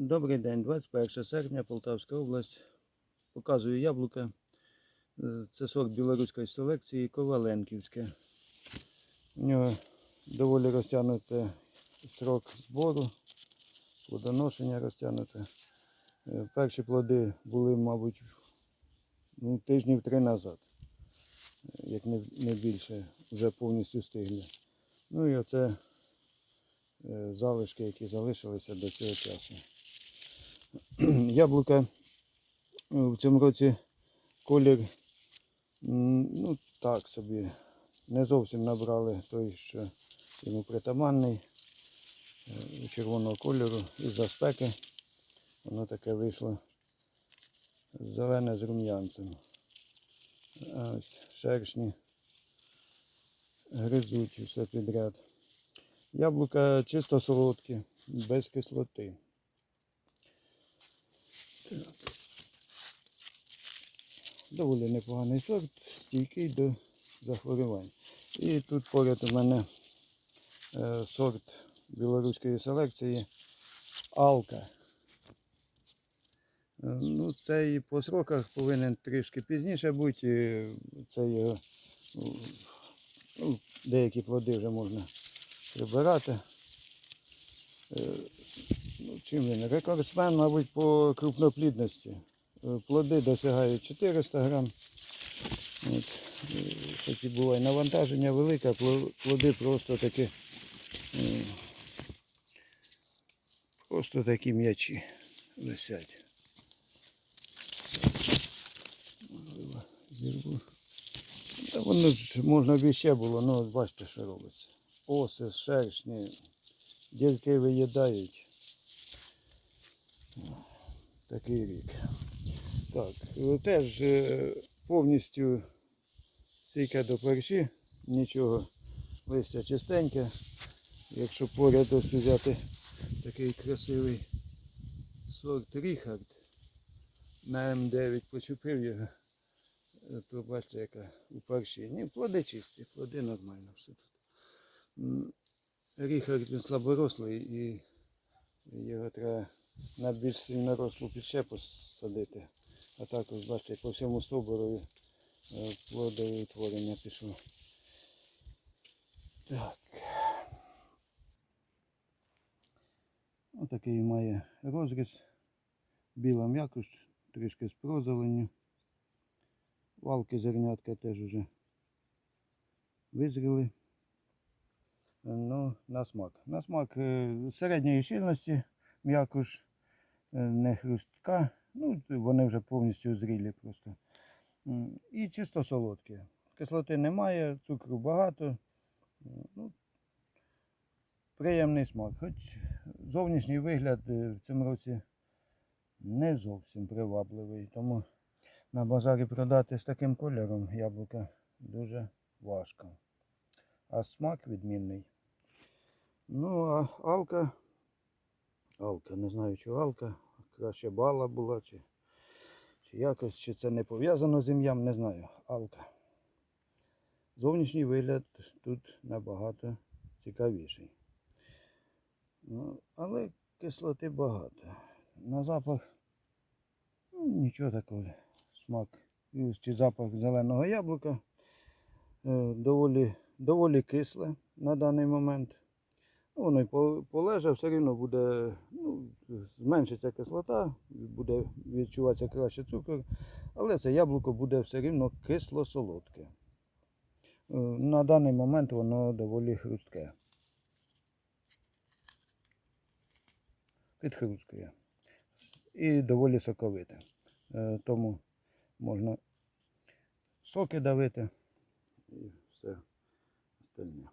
Добрий день, 21 серпня, Полтавська область. Показую яблука. Е, Це сорт білоруської селекції Коваленківське. У нього доволі розтягнутий срок збору, плодоношення розтягнуте. Е, Перші плоди були, мабуть, ну, тижнів три назад, е, як не, більше, вже повністю стигли. Ну і оце залишки, які залишилися до цього часу. Яблука е, в цьому році колір, ну так собі, не зовсім набрали той, що йому притаманний е, червоного кольору із-за спеки. Воно таке вийшло зелене з рум'янцем. Ось шершні гризуть все підряд. Яблука чисто солодкі, без кислоти. Доволі непоганий сорт, стійкий до захворювань. І тут поряд у мене е, сорт білоруської селекції Алка. Е, Ну, цей по сроках повинен трішки пізніше бути. е, Це його, ну, ну, деякі плоди вже можна прибирати. Е, Ну, чим він? Рекордсмен, мабуть, по крупноплідності. Е, Плоди досягають 400 грам. От. е, Хоч буває навантаження велике, плоди просто такі. Просто такі м'ячі висять. Зірву. Та воно ж можна б іще було, ну от бачите, що робиться. Оси, шершні, дірки виїдають. Такий рік. Так, теж е, повністю сійка до перші, нічого, листя чистеньке. Якщо поряд ось взяти такий красивий сорт Ріхард на М9 почепив його, то бачите, яка у першій. Ні, плоди чисті, плоди нормально все тут. Ріхард він слаборослий і його треба на більш сильно рослу підщепу садити. А так ось бачите, по всьому стовбуру е, плодове утворення пішло. Так. Отакий має розріз. Біла м'якош, трішки з прозеленню. Валки зернятка теж уже визріли. Ну, на смак. На смак е, середньої щільності м'якош, не хрустка. Ну, вони вже повністю зрілі просто. І чисто солодкі. Кислоти немає, цукру багато. Ну, приємний смак. Хоч зовнішній вигляд е, в цьому році не зовсім привабливий. Тому на базарі продати з таким кольором яблука дуже важко. А смак відмінний. Ну, а алка. Алка, не знаю, чи алка. Краще бала була, чи, чи якось, чи це не пов'язано з ім'ям, не знаю. Алка. Зовнішній вигляд тут набагато цікавіший. Ну, але кислоти багато. На запах ну, нічого такого. Смак чи запах зеленого яблука. Е, доволі, доволі кисле на даний момент. Ну, Воно й по- полеже, все рівно буде, ну, зменшиться кислота, буде відчуватися краще цукор, але це яблуко буде все рівно кисло-солодке. Е, На даний момент воно доволі хрустке. Підхрусткує. І доволі соковите. Е, Тому можна соки давити і все остальне.